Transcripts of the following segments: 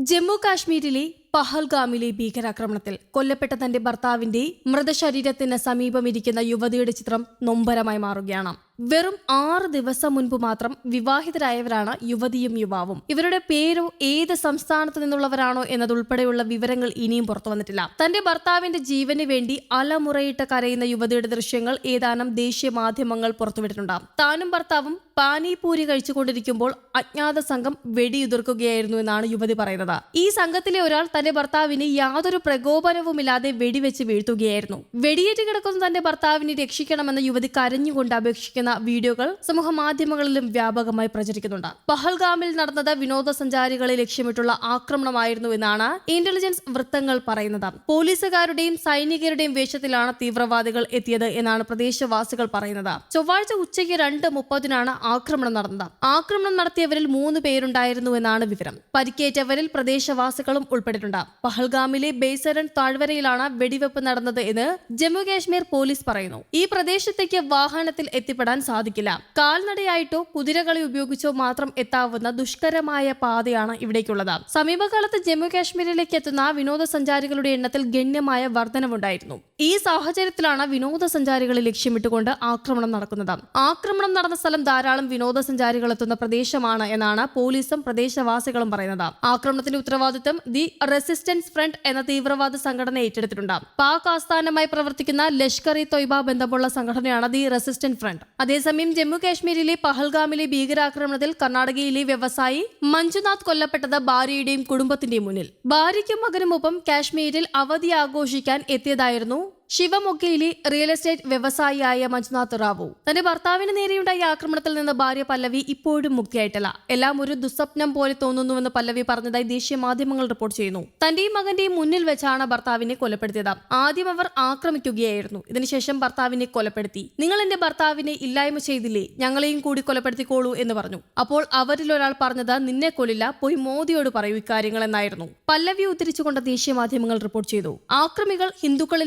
ജമ്മു കാശ്മീരിലെ പഹൽഗാമിലെ ഭീകരാക്രമണത്തിൽ കൊല്ലപ്പെട്ട തന്റെ ഭർത്താവിന്റെ മൃതശരീരത്തിന് സമീപമിരിക്കുന്ന യുവതിയുടെ ചിത്രം നൊമ്പരമായി മാറുകയാണ്. വെറും ആറ് ദിവസം മുൻപ് മാത്രം വിവാഹിതരായവരാണ് യുവതിയും യുവാവും. ഇവരുടെ പേരോ ഏത് സംസ്ഥാനത്ത് നിന്നുള്ളവരാണോ എന്നതുൾപ്പെടെയുള്ള വിവരങ്ങൾ ഇനിയും പുറത്തു വന്നിട്ടില്ല. തന്റെ ഭർത്താവിന്റെ ജീവന് വേണ്ടി അലമുറയിട്ട് കരയുന്ന യുവതിയുടെ ദൃശ്യങ്ങൾ ഏതാനും ദേശീയ മാധ്യമങ്ങൾ പുറത്തുവിട്ടിട്ടുണ്ട്. താനും ഭർത്താവും പാനിപൂരി കഴിച്ചുകൊണ്ടിരിക്കുമ്പോൾ അജ്ഞാത സംഘം വെടിയുതിർക്കുകയായിരുന്നു എന്നാണ് യുവതി പറയുന്നത്. ഈ സംഘത്തിലെ ഒരാൾ തന്റെ ഭർത്താവിനെ യാതൊരു പ്രകോപനവുമില്ലാതെ വെടിവെച്ച് വീഴ്ത്തുകയായിരുന്നു. വെടിയേറ്റ് കിടക്കുന്ന തന്റെ ഭർത്താവിനെ രക്ഷിക്കണമെന്ന് യുവതി കരഞ്ഞുകൊണ്ട് അപേക്ഷിക്കുന്ന വീഡിയോകൾ സമൂഹ മാധ്യമങ്ങളിലും വ്യാപകമായി പ്രചരിക്കുന്നുണ്ട്. പഹൽഗാമിൽ നടന്നത് വിനോദസഞ്ചാരികളെ ലക്ഷ്യമിട്ടുള്ള ആക്രമണമായിരുന്നു എന്നാണ് ഇന്റലിജൻസ് വൃത്തങ്ങൾ പറയുന്നത്. പോലീസുകാരുടെയും സൈനികരുടെയും വേഷത്തിലാണ് തീവ്രവാദികൾ എത്തിയത് എന്നാണ് പ്രദേശവാസികൾ പറയുന്നത്. ചൊവ്വാഴ്ച ഉച്ചയ്ക്ക് രണ്ട് മുപ്പതിനാണ് ആക്രമണം നടന്നത്. ആക്രമണം നടത്തിയവരിൽ മൂന്ന് പേരുണ്ടായിരുന്നു എന്നാണ് വിവരം. പരിക്കേറ്റവരിൽ പ്രദേശവാസികളും ഉൾപ്പെട്ടിട്ടുണ്ട്. പഹൽഗാമിലെ ബേസരൻ താഴ്വരയിലാണ് വെടിവെപ്പ് നടന്നത് എന്ന് ജമ്മു കാശ്മീർ പോലീസ് പറയുന്നു. ഈ പ്രദേശത്തേക്ക് വാഹനത്തിൽ എത്തിപ്പെടാൻ സാധിക്കില്ല. കാൽനടയായിട്ടോ കുതിരകളെ ഉപയോഗിച്ചോ മാത്രം എത്താവുന്ന ദുഷ്കരമായ പാതയാണ് ഇവിടേക്കുള്ളത്. സമീപകാലത്ത് ജമ്മു കാശ്മീരിലേക്ക് എത്തുന്ന വിനോദസഞ്ചാരികളുടെ എണ്ണത്തിൽ ഗണ്യമായ വർധനവുണ്ടായിരുന്നു. ഈ സാഹചര്യത്തിലാണ് വിനോദസഞ്ചാരികളെ ലക്ഷ്യമിട്ടുകൊണ്ട് ആക്രമണം നടക്കുന്നത്. ആക്രമണം നടന്ന സ്ഥലം ധാരാളം വിനോദസഞ്ചാരികൾ എത്തുന്ന പ്രദേശമാണ് എന്നാണ് പോലീസും പ്രദേശവാസികളും പറയുന്നത്. ആക്രമണത്തിന്റെ ഉത്തരവാദിത്തം ദി റെസിസ്റ്റൻസ് ഫ്രണ്ട് എന്ന തീവ്രവാദ സംഘടന ഏറ്റെടുത്തിട്ടുണ്ട് പാക് ആസ്ഥാനമായി പ്രവർത്തിക്കുന്ന ലഷ്കർ ഇ തൊയ്ബ ബന്ധമുള്ള സംഘടനയാണ് ദി റെസിസ്റ്റൻസ് ഫ്രണ്ട് അതേസമയം ജമ്മു കാശ്മീരിലെ പഹൽഗാമിലെ ഭീകരാക്രമണത്തിൽ കർണാടകയിലെ വ്യവസായി മഞ്ജുനാഥ് കൊല്ലപ്പെട്ടത് ഭാര്യയുടെയും കുടുംബത്തിന്റെയും മുന്നിൽ. ഭാര്യയ്ക്കും മകനുമൊപ്പം കാശ്മീരിൽ അവധി ആഘോഷിക്കാൻ എത്തിയതായിരുന്നു ശിവമൊഗ്ഗയിലെ റിയൽ എസ്റ്റേറ്റ് വ്യവസായിയായ മഞ്ജുനാഥ് റാവു തന്റെ ഭർത്താവിന് നേരെയുണ്ടായ ആക്രമണത്തിൽ നിന്ന് ഭാര്യ പല്ലവി ഇപ്പോഴും മുക്തിയായിട്ടില്ല. എല്ലാം ഒരു ദുസ്വപ്നം പോലെ തോന്നുന്നുവെന്ന് പല്ലവി പറഞ്ഞതായി ദേശീയ മാധ്യമങ്ങൾ റിപ്പോർട്ട് ചെയ്യുന്നു. തന്റെയും മകന്റെയും മുന്നിൽ വെച്ചാണ് ഭർത്താവിനെ കൊലപ്പെടുത്തിയത്. ആദ്യം അവർ ആക്രമിക്കുകയായിരുന്നു. ഇതിനുശേഷം ഭർത്താവിനെ കൊലപ്പെടുത്തി. നിങ്ങൾ എന്റെ ഭർത്താവിനെ ഇല്ലായ്മ ചെയ്തില്ലേ? ഞങ്ങളെയും കൂടി കൊലപ്പെടുത്തിക്കോളൂ എന്ന് പറഞ്ഞു. അപ്പോൾ അവരിൽ ഒരാൾ പറഞ്ഞത് നിന്നെ കൊല്ലില്ല പോയി മോദിയോട് പറയൂ ഇക്കാര്യങ്ങൾ എന്നായിരുന്നു. പല്ലവി ഉദ്ധരിച്ചുകൊണ്ട് ദേശീയ മാധ്യമങ്ങൾ റിപ്പോർട്ട് ചെയ്തു. ആക്രമികൾ ഹിന്ദുക്കളെ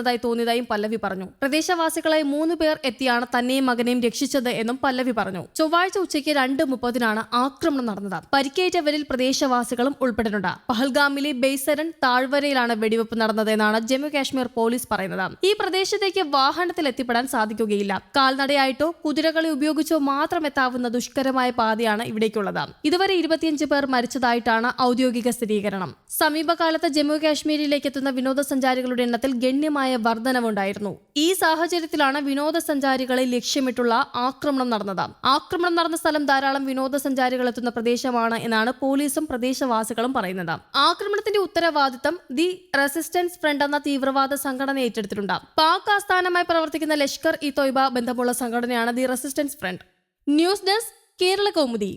ലക്ഷ്യമിടുന്നതായി തോന്നിയതായും പല്ലവി പറഞ്ഞു. പ്രദേശവാസികളായി മൂന്ന് പേർ എത്തിയാണ് തന്നെയും മകനെയും രക്ഷിച്ചത് എന്നും പല്ലവി പറഞ്ഞു. ചൊവ്വാഴ്ച ഉച്ചയ്ക്ക് രണ്ട് മുപ്പതിനാണ് ആക്രമണം നടന്നത്. പരിക്കേറ്റവരിൽ പ്രദേശവാസികളും ഉൾപ്പെട്ടിട്ടുണ്ട്. പഹൽഗാമിലെ ബെയ്സരൻ താഴ്വരയിലാണ് വെടിവെപ്പ് നടന്നതെന്നാണ് ജമ്മു കാശ്മീർ പോലീസ് പറയുന്നത്. ഈ പ്രദേശത്തേക്ക് വാഹനത്തിൽ എത്തിപ്പെടാൻ സാധിക്കുകയില്ല. കാൽനടയായിട്ടോ കുതിരകളെ ഉപയോഗിച്ചോ മാത്രം എത്താവുന്ന ദുഷ്കരമായ പാതയാണ് ഇവിടേക്കുള്ളത്. ഇതുവരെ ഇരുപത്തിയഞ്ച് പേർ മരിച്ചതായിട്ടാണ് ഔദ്യോഗിക സ്ഥിരീകരണം. സമീപകാലത്ത് ജമ്മു കാശ്മീരിലേക്ക് എത്തുന്ന വിനോദസഞ്ചാരികളുടെ എണ്ണത്തിൽ ഗണ്യമായ വർധനവുണ്ടായിരുന്നു. ഈ സാഹചര്യത്തിലാണ് വിനോദസഞ്ചാരികളെ ലക്ഷ്യമിട്ടുള്ള ആക്രമണം നടന്നത്. ആക്രമണം നടന്ന സ്ഥലം ധാരാളം വിനോദസഞ്ചാരികൾ എത്തുന്ന പ്രദേശമാണ് എന്നാണ് പോലീസും പ്രദേശവാസികളും പറയുന്നത്. ആക്രമണത്തിന്റെ ഉത്തരവാദിത്തം ദി റെസിസ്റ്റൻസ് ഫ്രണ്ട് എന്ന തീവ്രവാദ സംഘടന ഏറ്റെടുത്തിട്ടുണ്ട്. പാക് ആസ്ഥാനമായി പ്രവർത്തിക്കുന്ന ലഷ്കർ ഇ തൊയ്ബ ബന്ധമുള്ള സംഘടനയാണ് the resistance front. News desk Kerala Kaumudi.